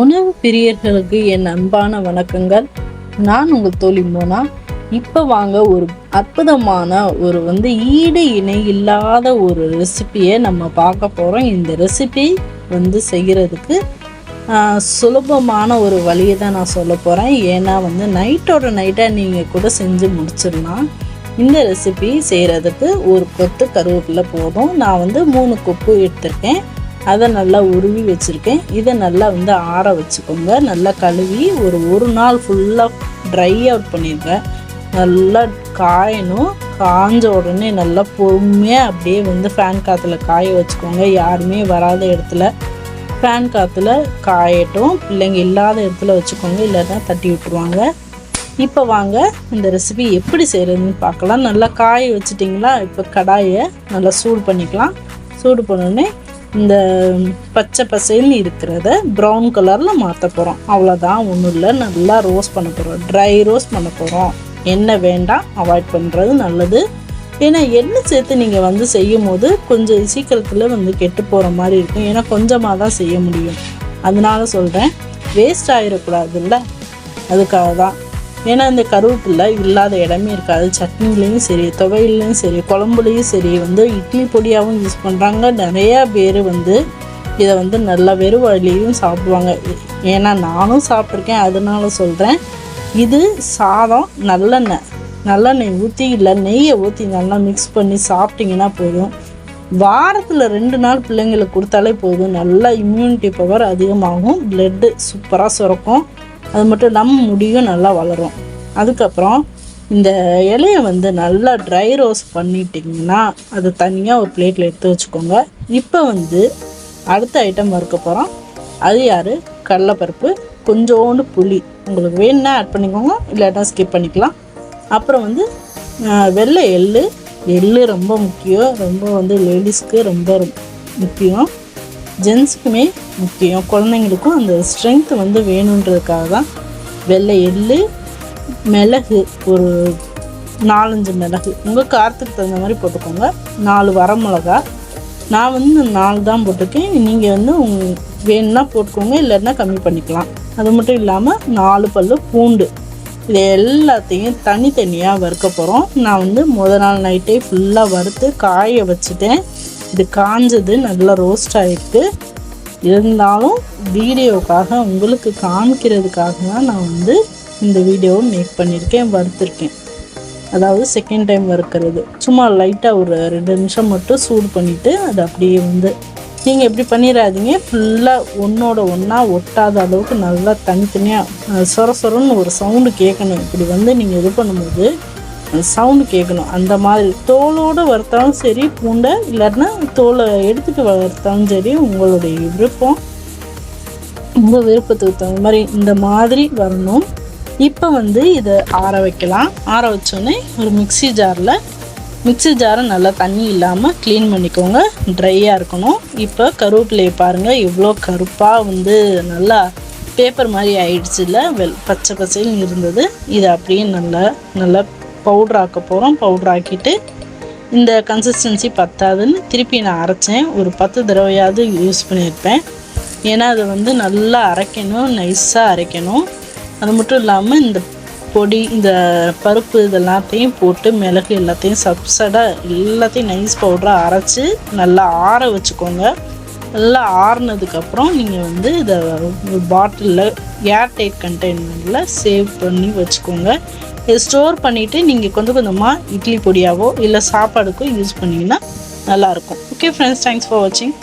உணவு பிரியர்களுக்கு என் அன்பான வணக்கங்கள். நான் உங்கள் தோழி மோனா. இப்போ வாங்க ஒரு அற்புதமான ஒரு வந்து ஈடு இணை இல்லாத ஒரு ரெசிபியை நம்ம பார்க்க போகிறோம் இந்த ரெசிபி வந்து செய்கிறதுக்கு சுலபமான ஒரு வழியை தான் நான் சொல்ல போகிறேன் ஏன்னா வந்து நைட்டோட நைட்டாக நீங்கள் கூட செஞ்சு முடிச்சிடலாம். இந்த ரெசிபி செய்கிறதுக்கு ஒரு கொத்து கருவேப்பிலை போதும். நான் வந்து மூணு கொப்பு எடுத்திருக்கேன். அதை நல்லா உருவி வச்சுருக்கேன். இதை நல்லா வந்து ஆற வச்சுக்கோங்க. நல்லா கழுவி ஒரு ஒரு நாள் ஃபுல்லாக ட்ரை அவுட் பண்ணியிருக்கேன் நல்லா காயணும். காஞ்ச உடனே நல்லா பொறுமையாக அப்படியே வந்து ஃபேன் காற்றுல காய வச்சுக்கோங்க. யாருமே வராத இடத்துல ஃபேன் காற்றுல காயட்டும். பிள்ளைங்க இல்லாத இடத்துல வச்சுக்கோங்க. இல்லைன்னா தட்டி விட்டுருவாங்க. இப்போ வாங்க இந்த ரெசிபி எப்படி செய்கிறதுன்னு பார்க்கலாம். நல்லா காய வச்சிட்டிங்களா? இப்போ கடாயை நல்லா சூடு பண்ணிக்கலாம். சூடு பண்ணோடனே இந்த பச்சை பசேல்னு இருக்கிறத ப்ரௌன் கலரில் மாற்ற போகிறோம் அவ்வளோதான் ஒன்றும் இல்லை. நல்லா ரோஸ்ட் பண்ண போகிறோம் ட்ரை ரோஸ்ட் பண்ண போகிறோம் எண்ணெய் வேண்டாம் அவாய்ட் பண்ணுறது நல்லது. ஏன்னா எண்ணெய் சேர்த்து நீங்கள் வந்து செய்யும் போது கொஞ்சம் சீக்கிரத்தில் வந்து கெட்டு போகிற மாதிரி இருக்கும். ஏன்னா கொஞ்சமாக தான் செய்ய முடியும். அதனால சொல்கிறேன் வேஸ்ட் ஆகிடக்கூடாதுல்ல அதுக்காக தான் ஏன்னா இந்த கருவேப்பில்லை இல்லாத இடமே இருக்காது. சட்னிலையும் சரி துவையிலையும் சரி குழம்புலையும் சரி வந்து இட்லி பொடியாகவும் யூஸ் பண்ணுறாங்க நிறையா பேர் வந்து இதை வந்து நல்ல வெறும் வழியிலையும் சாப்பிடுவாங்க. ஏன்னா நானும் சாப்பிட்ருக்கேன் அதனால சொல்கிறேன் இது சாதம் நல்லெண்ணெய். நல்லெண்ணெய் ஊற்றி இல்லை நெய்யை ஊற்றி நல்லா மிக்ஸ் பண்ணி சாப்பிட்டிங்கன்னா போதும். வாரத்தில் ரெண்டு நாள் பிள்ளைங்களுக்கு கொடுத்தாலே போதும். நல்லா இம்யூனிட்டி பவர் அதிகமாகும். பிளட்டு சூப்பராக சுரக்கும். அது மட்டும் இல்லாமல் முடியும் நல்லா வளரும். அதுக்கப்புறம் இந்த இலையை வந்து நல்லா ட்ரை ரோஸ்ட் பண்ணிட்டிங்கன்னா அது தனியாக ஒரு பிளேட்டில் எடுத்து வச்சுக்கோங்க. இப்போ வந்து அடுத்த ஐட்டம் வறுக்க போகிறோம் அது யார்? கடலைப்பருப்பு. கொஞ்சோண்டு புளி. உங்களுக்கு வேணும்னா ஆட் பண்ணிக்கோங்க இல்லாட்டா ஸ்கிப் பண்ணிக்கலாம். அப்புறம் வந்து வெள்ளை எள்ளு. எள்ளு ரொம்ப முக்கியம். ரொம்ப வந்து லேடிஸ்க்கு ரொம்ப முக்கியம். ஜென்ஸுக்குமே முக்கியம். குழந்தைங்களுக்கும் அந்த ஸ்ட்ரென்த் வந்து வேணுன்றதுக்காக தான் வெள்ளை எள்ளு மிளகு ஒரு நாலஞ்சு மிளகு. உங்கள் காரத்துக்கு தகுந்த மாதிரி போட்டுக்கோங்க. நாலு வரமிளகா. நான் வந்து நாலு தான் போட்டிருக்கேன். நீங்கள் வந்து உங் வேணும்னா போட்டுக்கோங்க இல்லைன்னா கம்மி பண்ணிக்கலாம். அது மட்டும் இல்லாமல் நாலு பல்லு பூண்டு. இது எல்லாத்தையும் தனித்தனியாக வறுக்க போகிறோம் நான் வந்து முத நாள் நைட்டே ஃபுல்லாக வறுத்து காய வச்சுட்டேன். இது காஞ்சது நல்லா ரோஸ்ட் ஆகிருக்கு இருந்தாலும் வீடியோக்காக உங்களுக்கு காமிக்கிறதுக்காக தான் நான் வந்து இந்த வீடியோவை மேக் பண்ணியிருக்கேன் வறுத்துருக்கேன். அதாவது செகண்ட் டைம் வறுக்கிறது. சும்மா லைட்டாக ஒரு ரெண்டு நிமிஷம் மட்டும் சூடு பண்ணிவிட்டு அது அப்படியே வந்து நீங்கள் இப்படி பண்ணிடாதீங்க ஃபுல்லாக ஒன்றோட ஒன்றா ஒட்டாத அளவுக்கு நல்லா தனித்தனியாக சொர சொரன்னு ஒரு சவுண்டு கேட்கணும். இப்படி வந்து நீங்கள் இது பண்ணும்போது சவுண்டு கேட்கணும் அந்த மாதிரி தோலோடு வறுத்தாலும் சரி பூண்டை இல்லாட்டினா தோலை எடுத்துகிட்டு வறுத்தாலும் சரி உங்களுடைய விருப்பம். உங்கள் விருப்பத்துக்கு தகுந்த மாதிரி இந்த மாதிரி வரணும். இப்போ வந்து இதை ஆற வைக்கலாம். ஆற வச்சோடனே ஒரு மிக்ஸி ஜாரில் மிக்ஸி ஜாரை நல்லா தண்ணி இல்லாமல் க்ளீன் பண்ணிக்கோங்க. ட்ரையாக இருக்கணும். இப்போ கருவேப்பிலையை பாருங்கள் இவ்வளோ கருப்பாக வந்து நல்லா பேப்பர் மாதிரி ஆயிடுச்சுல வெள் பச்சை பச்சைன்னு இருந்தது. இதை அப்படியே நல்லா நல்லா பவுட்ரு ஆக்க போகிறோம் பவுட்ரு ஆக்கிட்டு இந்த கன்சிஸ்டன்சி பத்தாதுன்னு திருப்பி நான் அரைச்சேன். ஒரு பத்து தடவையாவது யூஸ் பண்ணியிருப்பேன். ஏன்னா அதை வந்து நல்லா அரைக்கணும் நைஸாக அரைக்கணும். அது மட்டும் இல்லாமல் இந்த பொடி இந்த பருப்பு இதெல்லாத்தையும் போட்டு மிளகு எல்லாத்தையும் சப்சடாக எல்லாத்தையும் நைஸ் பவுடராக அரைச்சி நல்லா ஆற வச்சுக்கோங்க. நல்லா ஆறுனதுக்கப்புறம் நீங்கள் வந்து இதை ஒரு பாட்டிலில் ஏர் டைட் கண்டெய்னரில் சேவ் பண்ணி வச்சுக்கோங்க. இதை ஸ்டோர் பண்ணிவிட்டு நீங்கள் கொஞ்சம் கொஞ்சமாக இட்லி பொடியாவோ இல்லை சாப்பாடுக்கோ யூஸ் பண்ணிங்கன்னா நல்லாயிருக்கும். ஓகே ஃப்ரெண்ட்ஸ் தேங்க்ஸ் ஃபார் வாட்சிங்